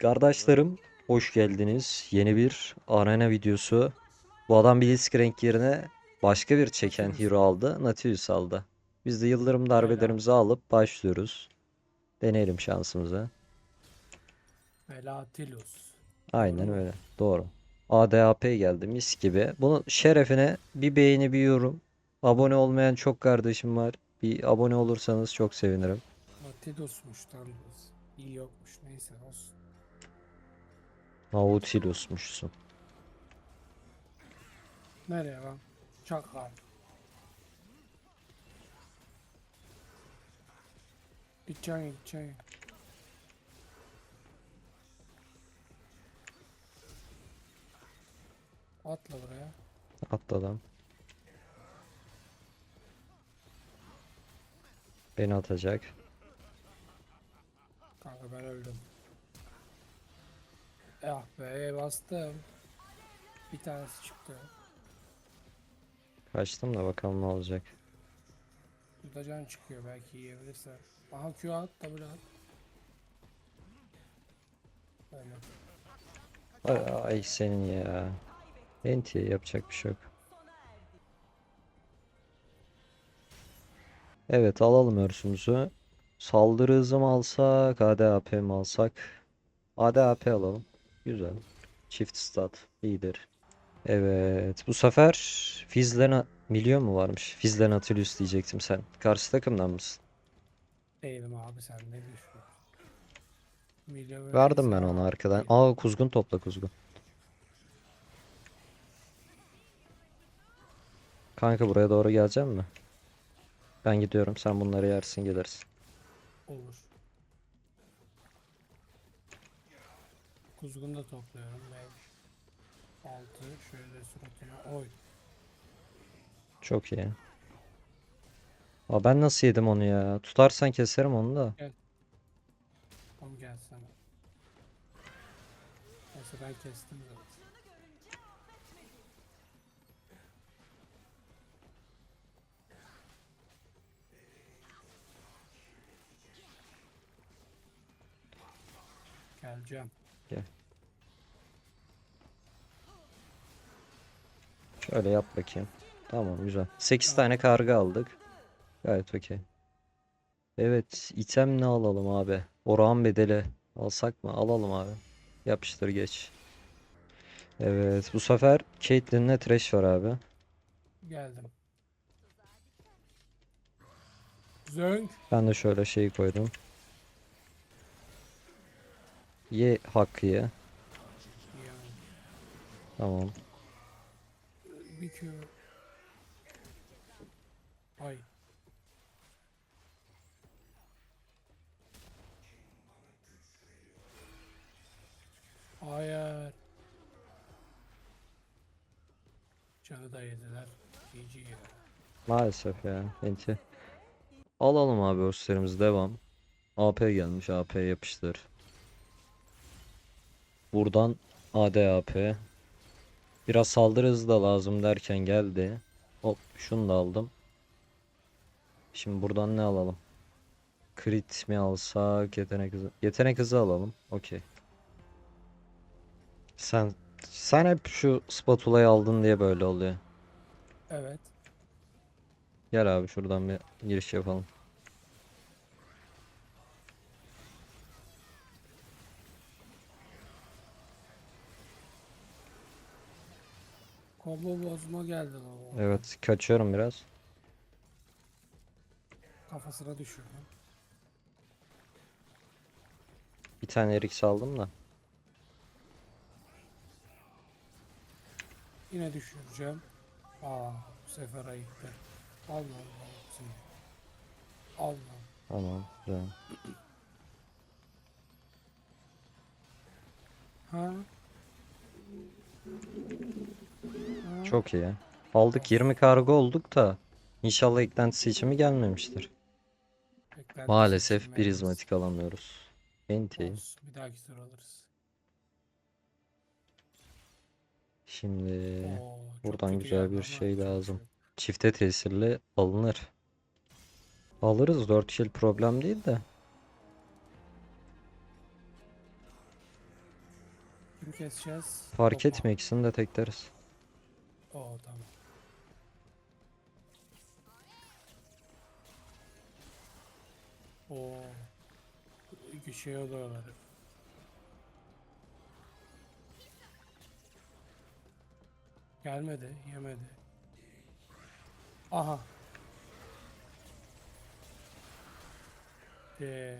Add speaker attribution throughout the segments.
Speaker 1: Kardeşlerim hoş geldiniz. Yeni bir arena videosu. Bu adam Blitzcrank yerine başka bir çeken hero aldı. Nautilus aldı. Biz de yıldırım darbelerimizi alıp başlıyoruz. Deneyelim şansımızı.
Speaker 2: Velatilus.
Speaker 1: Aynen öyle. Doğru. ADAP geldi mis gibi. Bunun şerefine bir beğeni bir yorum. Abone olmayan çok kardeşim var. Bir abone olursanız çok sevinirim.
Speaker 2: Nautilus. İyi yokmuş neyse olsun.
Speaker 1: Nautilus'muşsun.
Speaker 2: Nereye lan? Çakal. Gideceksin gideceksin. Atla buraya.
Speaker 1: Atladım. Beni atacak.
Speaker 2: Kanka ben öldüm. Ah be bastım. Bir tanesi çıktı.
Speaker 1: Kaçtım da bakalım ne olacak.
Speaker 2: Burada can çıkıyor belki yiyebilirse. Aha Q at W at. Böyle.
Speaker 1: Ay, ay senin ya. Enti yapacak bir şey yok. Evet alalım örsümüzü. Saldırı hızı mı alsak, ADAP mi alsak? ADAP alalım. Güzel. Çift stat. iyidir. Evet. Bu sefer Fizlen milyon mu varmış? Fizlen Nautilus diyecektim sen. Karşı takımdan mısın?
Speaker 2: Değilim abi sen ne düşünüyorsun? Milyon
Speaker 1: Verdim ben
Speaker 2: abi,
Speaker 1: arkadan. Aa kuzgun topla kuzgun. Kanka buraya doğru gelecek mi? Ben gidiyorum. Sen bunları yersin gelirsin.
Speaker 2: Olur. Kuzgun da topluyorum. 5 6 şöyle suratına oy.
Speaker 1: Çok iyi. Aa ben nasıl yedim onu ya? Tutarsan keserim onu da.
Speaker 2: Tam gelsene. Neyse ben kestim zaten. Geleceğim.
Speaker 1: Şöyle yap bakayım. Tamam güzel. 8 tane karga aldık. Gayet okey. Evet, item ne alalım abi? Orağın bedeli alsak mı? Alalım abi. Yapıştır geç. Evet, bu sefer Caitlyn'le Thresh var abi.
Speaker 2: Geldim. Zönk.
Speaker 1: Ben de şöyle şey koydum. Ye hakkı.
Speaker 2: Yani
Speaker 1: Tamam.
Speaker 2: bir Q. Ay. Hayır. Canı da yediler. GG ya.
Speaker 1: Maalesef ya. Enti. Alalım abi örtülerimiz devam. AP gelmiş. AP yapıştır. Buradan ADAP. Biraz saldırı hızı da lazım derken geldi. Hop şunu da aldım. Şimdi buradan ne alalım? Crit mi alsak? Yetenek hızı. Yetenek hızı alalım. Okey. Sen sen hep şu spatulayı aldın diye böyle oluyor.
Speaker 2: Evet.
Speaker 1: Gel abi şuradan bir giriş yapalım.
Speaker 2: Combo bozma geldi baba.
Speaker 1: Evet, kaçıyorum biraz.
Speaker 2: Kafasına düşürdüm.
Speaker 1: Bir tane erik aldım da.
Speaker 2: Yine düşüreceğim. Aa bu sefer ayıktı. Allah Allah seni. Allah.
Speaker 1: Tamam, güzel.
Speaker 2: Ha?
Speaker 1: Çok iyi. Aldık 20 kargo olduk da inşallah eklentisi için mi gelmemiştir.
Speaker 2: Beklentisi
Speaker 1: Maalesef bir izmatik alamıyoruz. Enti.
Speaker 2: Bir dahaki tur alırız.
Speaker 1: Şimdi
Speaker 2: Oo,
Speaker 1: buradan güzel bir şey
Speaker 2: bir
Speaker 1: lazım. çifte tesirli alınır. Alırız 4 kill problem değil de. Fark etmiyor ikisini de tekleriz.
Speaker 2: Oo tamam. Oo. Şey oluyorlar. Gelmedi, yemedi. Aha. Ee.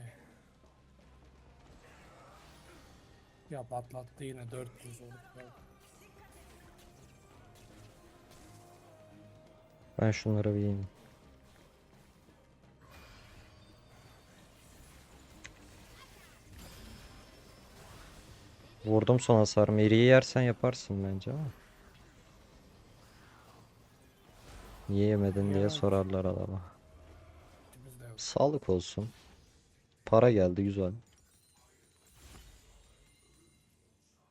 Speaker 2: Ya patlattı yine 400 oldu.
Speaker 1: Ben şunlara bir yiyeyim. Vurdum son hasar. Meri'yi yersen yaparsın bence ama. Niye yemedin diye sorarlar adama. Sağlık olsun. Para geldi güzel.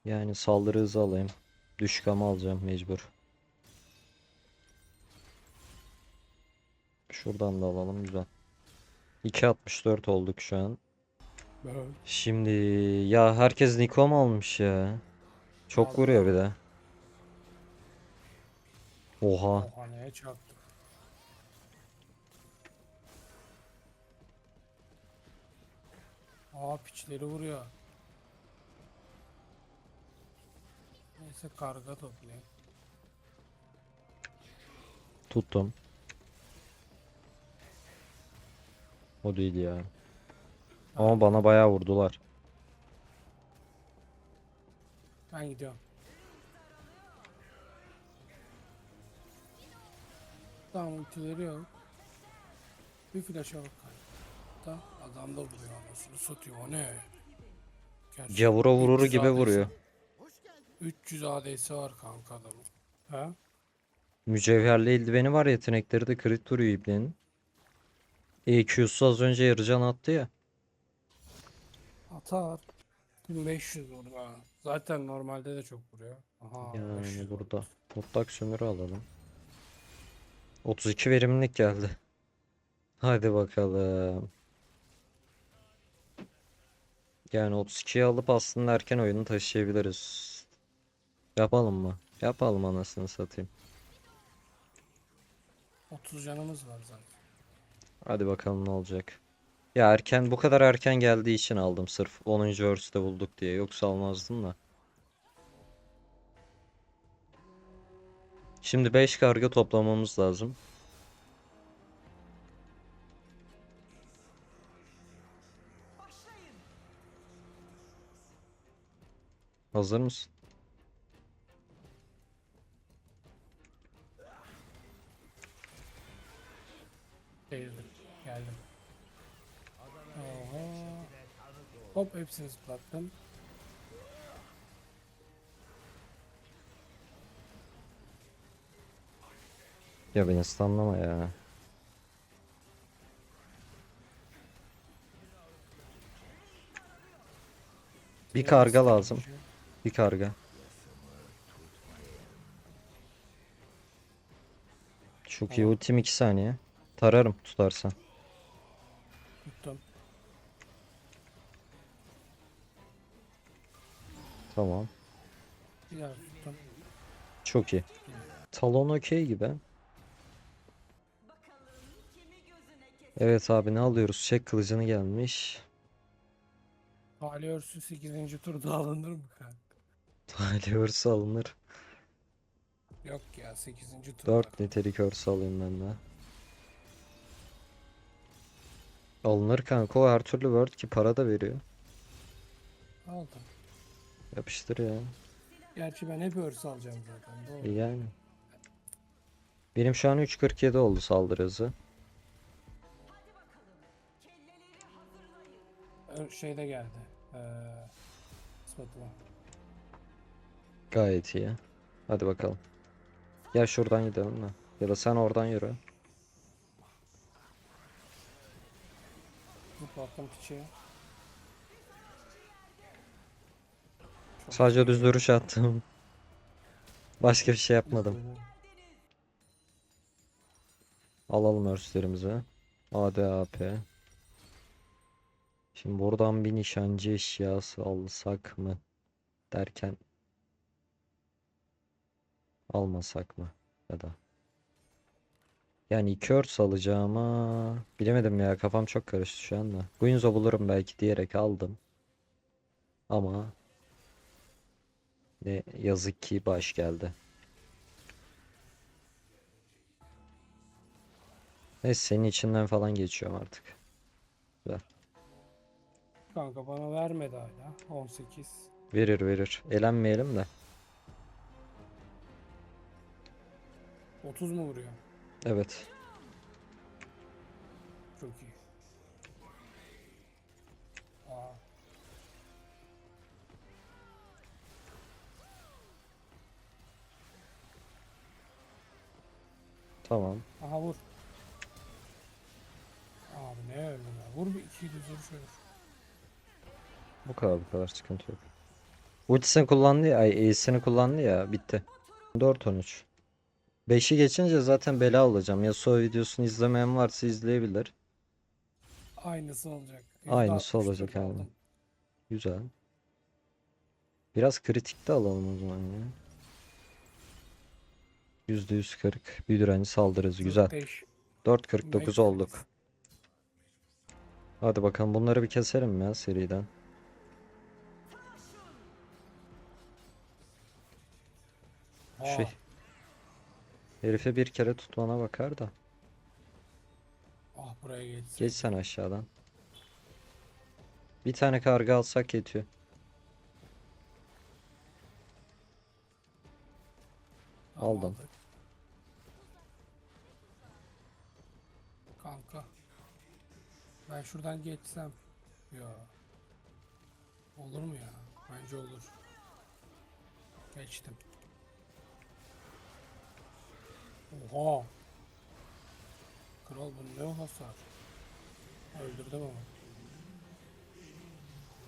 Speaker 1: Yani saldırı hızı alayım. Düşük ama alacağım mecbur. Şuradan da alalım güzel. 2.64 olduk şu an. Şimdi ya herkes Nikom almış ya. Çok vuruyor bir de. Oha.
Speaker 2: Oha neye çaktı? Aa piçleri vuruyor. Neyse karga toplayayım.
Speaker 1: Tuttum. O değil ya. Ama bana bayağı vurdular.
Speaker 2: Ben gidiyorum. Tamam ultileri yok. Bir flash'a bak. Da adam da vuruyor anasını satıyor o ne? Gerçi
Speaker 1: Gavura vururu
Speaker 2: 300
Speaker 1: gibi
Speaker 2: AD'si
Speaker 1: vuruyor.
Speaker 2: 300 AD'si var kanka adamın. Ha?
Speaker 1: Mücevherli eldiveni var yetenekleri de crit vuruyor ibnenin. EQ'su az önce yarıcan attı ya.
Speaker 2: Atar. 1500 vurdu ha. Zaten normalde de çok vuruyor. Aha 500
Speaker 1: Yani
Speaker 2: vurdu.
Speaker 1: burada. Mutlak sömürü alalım. 32 verimlilik geldi. Hadi bakalım. Yani 32'yi alıp aslında erken oyunu taşıyabiliriz. Yapalım mı? Yapalım anasını satayım.
Speaker 2: 30 canımız var zaten.
Speaker 1: Hadi bakalım ne olacak. Ya erken bu kadar erken geldiği için aldım sırf 10. Earth'te bulduk diye. Yoksa almazdım da. Şimdi 5 karga toplamamız lazım. Hazır mısın?
Speaker 2: Değildim. Geldim. Oha. Hop hepsini zıplattım.
Speaker 1: Ya beni stunlama ya. Bir karga lazım. Bir karga. Çok iyi ultim 2 saniye. Tararım tutarsan.
Speaker 2: Tuttum.
Speaker 1: Tamam.
Speaker 2: Bir daha tuttum.
Speaker 1: Çok iyi. Talon okey gibi. Evet abi ne alıyoruz? Çek kılıcını gelmiş.
Speaker 2: Hali örsü 8. turda alınır mı kanka?
Speaker 1: Talih örsü alınır.
Speaker 2: Yok ya 8. turda.
Speaker 1: 4 nitelik örsü alayım ben de. Alınır kanka o her türlü word ki para da veriyor.
Speaker 2: Aldım.
Speaker 1: Yapıştır ya.
Speaker 2: Gerçi ben hep örsü alacağım zaten. Doğru.
Speaker 1: Yani. Benim şu an 3.47 oldu saldırı hızı.
Speaker 2: Ör- Şeyde geldi. Ee, spatula.
Speaker 1: Gayet iyi. Hadi bakalım. Gel şuradan gidelim de. Ya da sen oradan yürü.
Speaker 2: Zıplattım piçi.
Speaker 1: Sadece düz duruş attım. Başka bir şey yapmadım. Alalım örslerimizi. AD AP. Şimdi buradan bir nişancı eşyası alsak mı? derken almasak mı ya da yani iki örs alacağıma bilemedim ya kafam çok karıştı şu anda. Guinzo bulurum belki diyerek aldım. Ama ne yazık ki baş geldi. Neyse senin içinden falan geçiyorum artık.
Speaker 2: Kanka bana vermedi hala. 18.
Speaker 1: Verir verir. Elenmeyelim de.
Speaker 2: 30 mu vuruyor?
Speaker 1: Evet.
Speaker 2: Çok iyi.
Speaker 1: Tamam.
Speaker 2: Aha vur. Abi ne öldü ya? Vur bir 200 vuruş ölür.
Speaker 1: Bu kadar bu kadar sıkıntı yok. Ultisini kullandı ya, ay E'sini kullandı ya, bitti. 4-13. 5'i geçince zaten bela olacağım. Yasuo videosunu izlemeyen varsa izleyebilir.
Speaker 2: Aynısı olacak.
Speaker 1: Aynısı
Speaker 2: %64
Speaker 1: olacak abi. Güzel. Biraz kritikte alalım o zaman ya. %140 bir direnci saldırırız. Güzel.
Speaker 2: 45.
Speaker 1: 4.49
Speaker 2: Max
Speaker 1: olduk. Hadi bakalım bunları bir keselim ya seriden.
Speaker 2: Aa,
Speaker 1: Şey. Herife bir kere tutmana bakar da.
Speaker 2: Ah buraya geçsin.
Speaker 1: Geç sen aşağıdan. Bir tane karga alsak yetiyor. Aldım.
Speaker 2: Kanka. Ben şuradan geçsem. Ya. Olur mu ya? Bence olur. Geçtim. Oha. Kral bu ne hasar? Öldürdüm ama.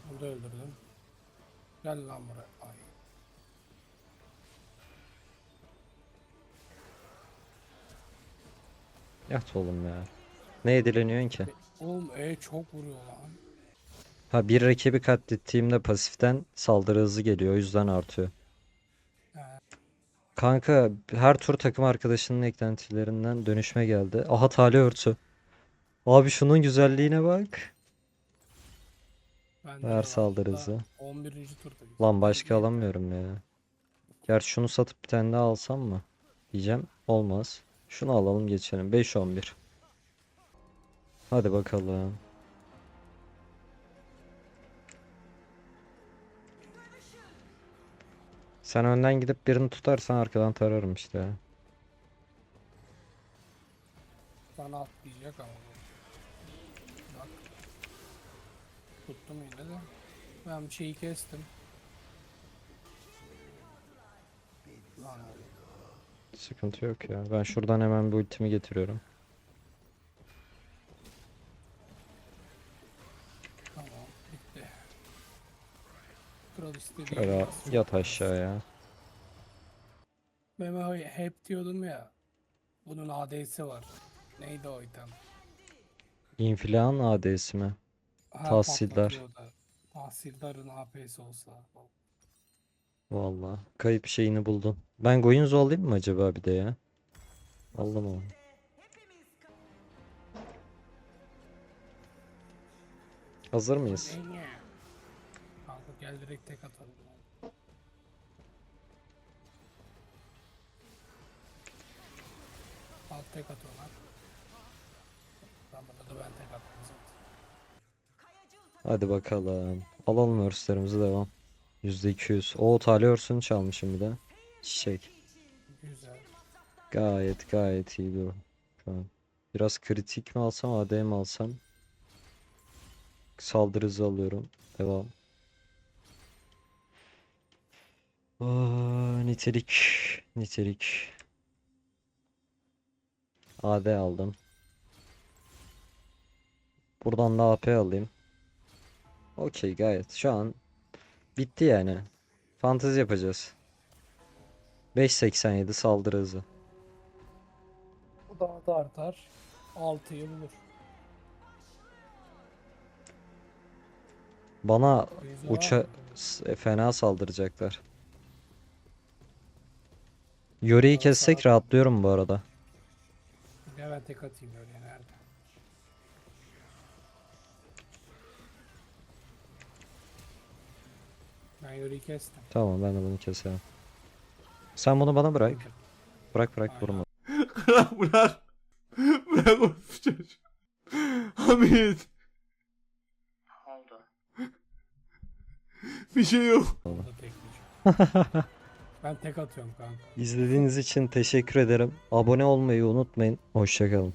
Speaker 2: Bunu da öldürdüm. Gel lan buraya. Ay.
Speaker 1: Yat oğlum ya. Ne edileniyorsun ki?
Speaker 2: Oğlum E çok vuruyor lan.
Speaker 1: Ha bir rakibi katlettiğimde pasiften saldırı hızı geliyor. O yüzden artıyor. Kanka her tur takım arkadaşının eklentilerinden dönüşme geldi. Aha tali örtü. Abi şunun güzelliğine bak.
Speaker 2: De
Speaker 1: Ver
Speaker 2: var.
Speaker 1: saldırı hızı.
Speaker 2: 11. turda.
Speaker 1: Lan başka alamıyorum ya. Gerçi şunu satıp bir tane daha alsam mı? Diyeceğim. Olmaz. Şunu alalım geçelim. 5-11. Hadi bakalım. Sen önden gidip birini tutarsan arkadan tararım işte.
Speaker 2: Sana atlayacak ama. Bak. Tuttum yine de. Ben bir şeyi kestim. Lan
Speaker 1: Sıkıntı yok ya. Ben şuradan hemen bir ultimi getiriyorum.
Speaker 2: tamam bitti. Kral
Speaker 1: Şöyle
Speaker 2: basacak.
Speaker 1: yat aşağıya.
Speaker 2: He- hep diyordum ya. Bunun AD'si var. Neydi o item?
Speaker 1: İnfilan AD'si mi?
Speaker 2: Ha,
Speaker 1: Tahsildar.
Speaker 2: patlatıyordu. Tahsildarın AP'si olsa.
Speaker 1: Vallahi kayıp şeyini buldun. Ben Goyunzu alayım mı acaba bir de ya? Aldım onu. Hazır mıyız?
Speaker 2: Kanka gel direkt tek atalım. Al tek atıyorlar. Burada da ben tek attım zaten.
Speaker 1: Hadi bakalım. Alalım örslerimizi devam. %200. O tali örsünü çalmışım bir de. Çiçek.
Speaker 2: Güzel.
Speaker 1: Gayet gayet iyi durum. Şu an. Biraz kritik mi alsam AD mi alsam? Saldırı hızı alıyorum. Devam. Aa, nitelik. Nitelik. AD aldım. Buradan da AP alayım. Okey gayet. Şu an bitti yani. Fantezi yapacağız. 5.87 saldırı hızı.
Speaker 2: Bu daha da artar. 6'yı bulur.
Speaker 1: Bana uça fena saldıracaklar. Yori'yi
Speaker 2: Bana
Speaker 1: kessek rahatlıyorum bu arada.
Speaker 2: Gel ben tek atayım oraya nerede? Ben yürüyü kestim.
Speaker 1: Tamam ben de bunu keserim. Sen bunu bana bırak. Bırak bırak
Speaker 2: Aynen.
Speaker 1: vurma.
Speaker 3: bırak bırak. Bırak o çocuğu. Hamit.
Speaker 4: oldu?
Speaker 3: Bir şey yok.
Speaker 2: Ben tek atıyorum kanka.
Speaker 1: İzlediğiniz için teşekkür ederim. Abone olmayı unutmayın. Hoşçakalın.